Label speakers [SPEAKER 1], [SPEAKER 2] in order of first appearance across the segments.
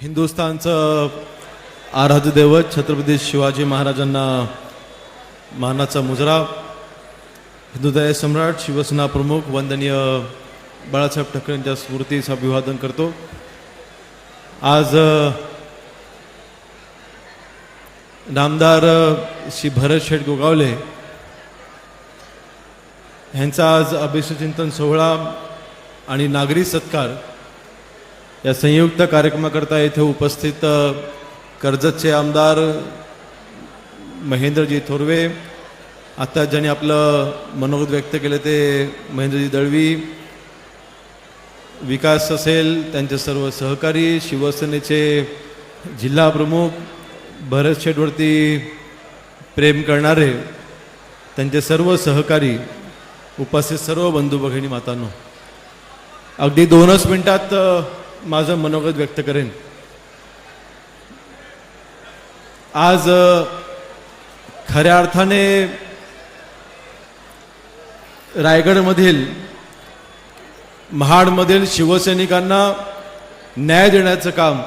[SPEAKER 1] हिंदुस्थानचं आराध्य दैवत छत्रपती शिवाजी महाराजांना मानाचा मुजरा. हिंदुदय सम्राट शिवसेना प्रमुख वंदनीय बाळासाहेब ठाकरे यांच्या स्मृतीस अभिवादन करतो. आज नामदार श्री भरत शेठ गोगावले ह्यांचा आज अभिषेचिंतन सोहळा आणि नागरी सत्कार या संयुक्त कार्यक्रमाकरता येथे उपस्थित कर्जतचे आमदार महेंद्रजी थोरवे आता ज्यांनी आपलं मनोगत व्यक्त केलं ते महेंद्रजी दळवी विकास असेल त्यांचे सर्व सहकारी शिवसेनेचे जिल्हा प्रमुख भरत शेठवरती प्रेम करणारे त्यांचे सर्व सहकारी उपस्थित सर्व बंधू भगिनी मातांनो. अगदी दोनच मिनिटात माझं मनोगत व्यक्त करेन. आज खऱ्या अर्थाने रायगडमधील महाडमधील शिवसैनिकांना न्याय देण्याचं काम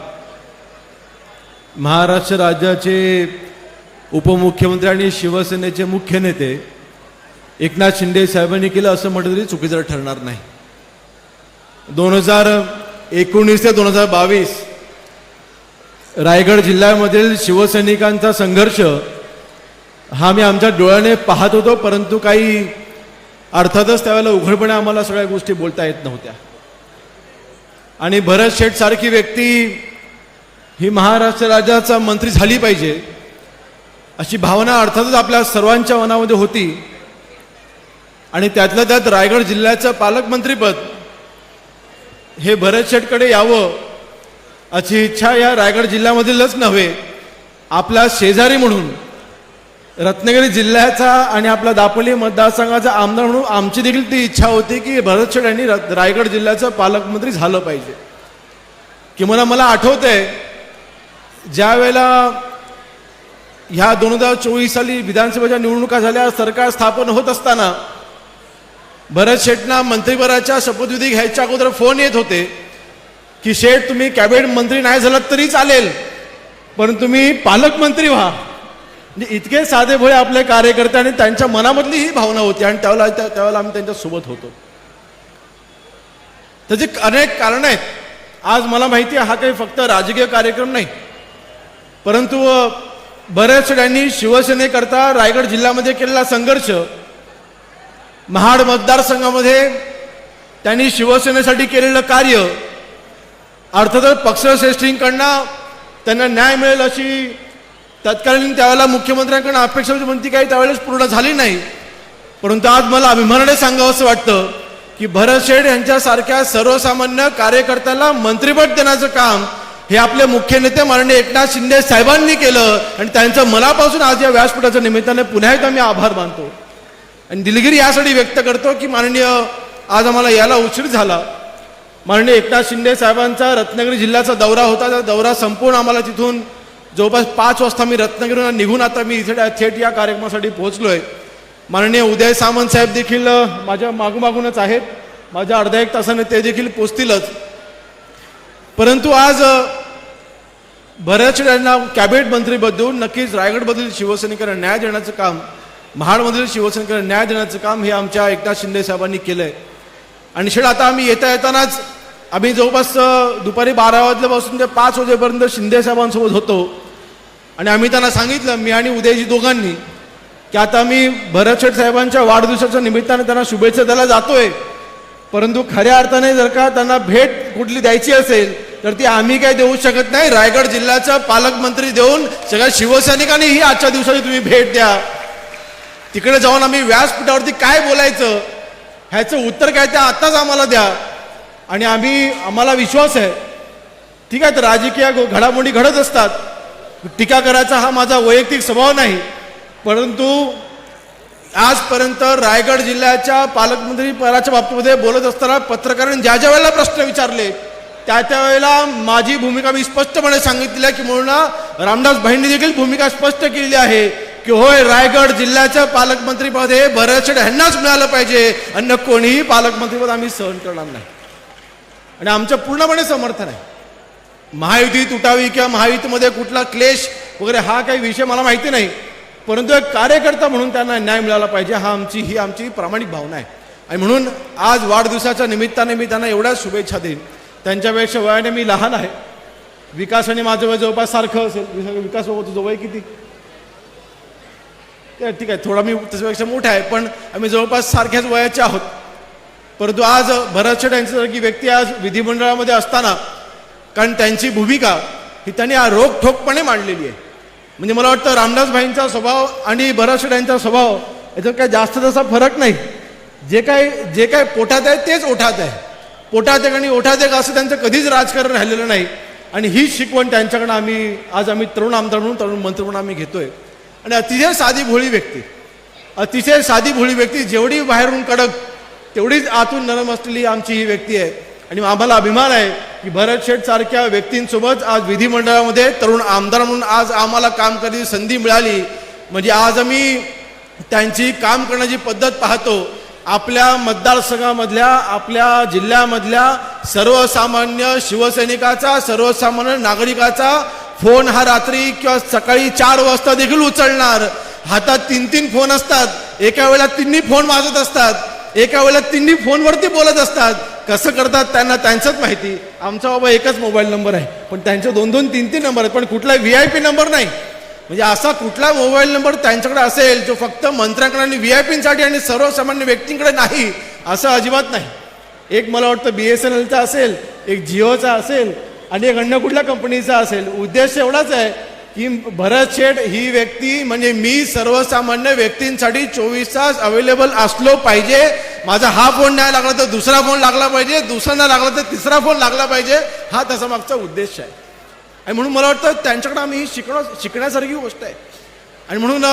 [SPEAKER 1] महाराष्ट्र राज्याचे उपमुख्यमंत्री आणि शिवसेनेचे मुख्य नेते एकनाथ शिंदे साहेबांनी केलं असं म्हटलं तरी चुकीचं ठरणार नाही. दोन हजार एकोणीस ते दोन हजार बावीस. रायगड जिल्ह्यामधील शिवसैनिकांचा संघर्ष हा मी आमच्या डोळ्याने पाहत होतो परंतु काही अर्थातच त्यावेळेला उघडपणे आम्हाला सगळ्या गोष्टी बोलता येत नव्हत्या. आणि भरत शेठ सारखी व्यक्ती ही महाराष्ट्र राज्याचा मंत्री झाली पाहिजे अशी भावना अर्थातच आपल्या सर्वांच्या मनामध्ये होती. आणि त्यातल्या त्यात रायगड जिल्ह्याचं पालकमंत्रीपद हे भरतशेठकडे यावं अशी इच्छा या रायगड जिल्ह्यामधीलच नव्हे. आपला शेजारी म्हणून रत्नागिरी जिल्ह्याचा आणि आपला दापोली मतदारसंघाचा आमदार म्हणून आमची देखील ती इच्छा होती की भरतशेठ यांनी रत- रायगड जिल्ह्याचं पालकमंत्री झालं पाहिजे. किंवा मला आठवतंय ज्या वेळेला ह्या दोन हजार चोवीस साली विधानसभेच्या निवडणुका झाल्या सरकार स्थापन होत असताना भरत शेठना मंत्रिपदाच्या शपथविधी घ्यायच्या अगोदर फोन येत होते की शेठ तुम्ही कॅबिनेट मंत्री नाही झालात तरी चालेल पण तुम्ही पालकमंत्री व्हा. म्हणजे इतके साधे भोळे आपले कार्यकर्ते आणि त्यांच्या मनामधली ही भावना होती आणि त्यावेळेला त्या- त्यावेळेला आम्ही त्यांच्यासोबत होतो. त्याची अनेक कारण आहेत. आज मला माहिती आहे हा काही फक्त राजकीय कार्यक्रम नाही. परंतु बऱ्याच यांनी शिवसेनेकरता रायगड जिल्ह्यामध्ये केलेला संघर्ष महाड मतदारसंघामध्ये त्यांनी शिवसेनेसाठी केलेलं कार्य अर्थातच पक्षश्रेष्ठींकडनं त्यांना न्याय मिळेल अशी तत्कालीन त्यावेळेला मुख्यमंत्र्यांकडून अपेक्षा म्हणती काही त्यावेळेस पूर्ण झाली नाही. परंतु आज मला अभिमानाने सांगावं असं वाटतं की भरत शेठ यांच्यासारख्या सर्वसामान्य कार्यकर्त्याला मंत्रिपद देण्याचं काम हे आपले मुख्य नेते माननीय एकनाथ शिंदे साहेबांनी केलं आणि त्यांचं मनापासून आज या व्यासपीठाच्या निमित्ताने पुन्हा एकदा मी आभार मानतो. आणि दिलगिरी यासाठी व्यक्त करतो की माननीय आज आम्हाला याला उशीर झाला. माननीय एकनाथ शिंदे साहेबांचा रत्नागिरी जिल्ह्याचा दौरा होता त्या दौरा संपूर्ण आम्हाला तिथून जवळपास पाच वाजता मी रत्नागिरीला निघून आता मी इथे थेट या कार्यक्रमासाठी पोहोचलो आहे माननीय उदय सामंत साहेब देखील माझ्या मागोमागूनच आहेत. माझ्या अर्ध्या एक तासाने ते देखील पोचतीलच. परंतु आज बऱ्याच यांना कॅबिनेट मंत्री बदलून नक्कीच रायगडमधील शिवसैनिकांना न्याय देण्याचं काम महाडमधील शिवसेनेकडे न्याय देण्याचं काम हे आमच्या एकनाथ शिंदे साहेबांनी केलंय. आणि शेड आता आम्ही येता येतानाच आम्ही जवळपास दुपारी बारा वाजल्यापासून ते पाच वाजेपर्यंत शिंदे साहेबांसोबत होतो. आणि आम्ही त्यांना सांगितलं मी आणि उदयजी दोघांनी की आता मी भरत शेठ साहेबांच्या वाढदिवसाच्या निमित्ताने त्यांना शुभेच्छा द्यायला जातोय. परंतु खऱ्या अर्थाने जर का त्यांना भेट कुठली द्यायची असेल तर ती आम्ही काही देऊ शकत नाही. रायगड जिल्ह्याचा पालकमंत्री देऊन सगळ्या शिवसैनिकांनीही आजच्या दिवसाची तुम्ही भेट द्या. तिकडे जाऊन आम्ही व्यासपीठावरती काय बोलायचं ह्याचं उत्तर काय ते आत्ताच आम्हाला द्या. आणि आम्ही आम्हाला विश्वास आहे. ठीक आहे तर राजकीय घडामोडी घडत असतात. टीका करायचा हा माझा वैयक्तिक स्वभाव नाही. परंतु आजपर्यंत रायगड जिल्ह्याच्या पालकमंत्री पदाच्या बाबतीमध्ये बोलत असताना पत्रकारांनी ज्या ज्या वेळेला प्रश्न विचारले त्या त्या वेळेला माझी भूमिका मी स्पष्टपणे सांगितली की म्हणून रामदास भाईंनी देखील भूमिका स्पष्ट केलेली आहे. की होय रायगड जिल्ह्याच्या पालकमंत्रीपद हे भरतशेठ ह्यांनाच मिळालं पाहिजे. अन्य कोणीही पालकमंत्रीपद आम्ही सहन करणार नाही. आणि आमचं पूर्णपणे समर्थन आहे. महायुती तुटावी किंवा महायुतीमध्ये कुठला क्लेश वगैरे हा काही विषय मला माहिती नाही. परंतु एक कार्यकर्ता म्हणून त्यांना न्याय मिळाला पाहिजे हा आमची ही आमची प्रामाणिक भावना आहे. आणि म्हणून आज वाढदिवसाच्या निमित्ताने मी त्यांना एवढ्या शुभेच्छा देईन. त्यांच्यापेक्षा वयाने मी लहान आहे. विकास आणि माझं वय जवळपास सारखं असेल. विकास- होतो जो वय किती? ठीक आहे थोडा मी त्याच्यापेक्षा मोठा आहे पण आम्ही जवळपास सारख्याच वयाचे आहोत. परंतु आज भरत शेठ यांच्यासारखी व्यक्ती आज विधिमंडळामध्ये असताना कारण त्यांची भूमिका ही त्यांनी रोखठोकपणे मांडलेली आहे. म्हणजे मला वाटतं रामदास भाईंचा स्वभाव आणि भरत शेठ यांचा स्वभाव याच्यात काय जास्त तसा फरक नाही. जे काय जे काय पोटात आहे तेच ओठात आहे. पोटात एक आणि ओठात एक असं त्यांचं कधीच राजकारण राहिलेलं नाही. आणि ही शिकवण त्यांच्याकडनं आम्ही आज आम्ही तरुण आमदार म्हणून तरुण मंत्री म्हणून आम्ही घेतोय. आणि अतिशय साधी भोळी व्यक्ती. अतिशय साधी भोळी व्यक्ती जेवढी बाहेरून कडक तेवढीच आतून नरम असलेली आमची ही व्यक्ती आहे. आणि आम्हाला अभिमान आहे की भरत शेठ सारख्या व्यक्तींसोबत आज विधिमंडळामध्ये तरुण आमदार म्हणून आज आम्हाला काम करण्याची संधी मिळाली. म्हणजे आज आम्ही त्यांची काम करण्याची पद्धत पाहतो. आपल्या मतदारसंघामधल्या आपल्या जिल्ह्यामधल्या सर्वसामान्य शिवसैनिकाचा सर्वसामान्य नागरिकाचा फोन हा रात्री किंवा सकाळी चार वाजता देखील उचलणार. हातात तीन तीन फोन असतात. एका वेळेला तिन्ही फोन वाजत असतात. एका वेळेला तिन्ही फोनवरती बोलत असतात. कसं करतात त्यांना त्यांचंच माहिती. आमचा बाबा एकच मोबाईल नंबर आहे. पण त्यांचे दोन दोन तीन तीन नंबर आहेत. पण कुठला व्ही आय पी नंबर नाही. म्हणजे असा कुठला मोबाईल नंबर त्यांच्याकडे असेल जो फक्त मंत्र्यांकडे आणि व्ही आय पीसाठी आणि सर्वसामान्य व्यक्तींकडे नाही असं अजिबात नाही. एक मला वाटतं बी एस एन एलचा असेल एक जिओचा असेल आणि एक अन्य कुठल्या कंपनीचा असेल? उद्देश एवढाच आहे की भरत शेठ ही व्यक्ती म्हणजे मी सर्वसामान्य व्यक्तींसाठी चोवीस तास अवेलेबल असलो पाहिजे. माझा हा फोन नाही लागला तर दुसरा फोन लागला पाहिजे. दुसरा नाही लागला तर तिसरा फोन लागला पाहिजे. हा त्याचा मागचा उद्देश आहे. आणि म्हणून मला वाटतं त्यांच्याकडं आम्ही ही शिकणं शिकण्यासारखी गोष्ट आहे. आणि म्हणून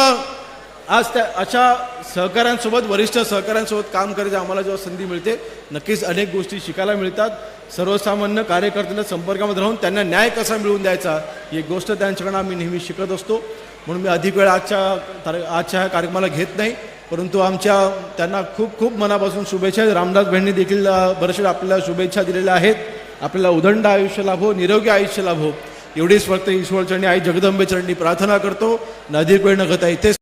[SPEAKER 1] आज त्या अशा सहकाऱ्यांसोबत वरिष्ठ सहकाऱ्यांसोबत काम करायची आम्हाला जेव्हा संधी मिळते नक्कीच अनेक गोष्टी शिकायला मिळतात. सर्वसामान्य कार्यकर्त्यांच्या संपर्कामध्ये राहून त्यांना न्याय कसा मिळवून द्यायचा ही एक गोष्ट त्यांच्याकडनं आम्ही नेहमी शिकत असतो. म्हणून मी अधिक वेळ आजच्या तार- आजच्या ह्या कार्यक्रमाला घेत नाही परंतु आमच्या त्यांना खूप खूप मनापासून शुभेच्छा. आहेत. रामदास बहिणी देखील अ, आपल्याला शुभेच्छा दिलेल्या आहेत. आपल्याला उदंड आयुष्य लाभो निरोगी आयुष्य लाभो. एवढीच फक्त ईश्वर चरणी आई जगदंबे चरणी प्रार्थना करतो. न अधिक वेळ न घेता इथेच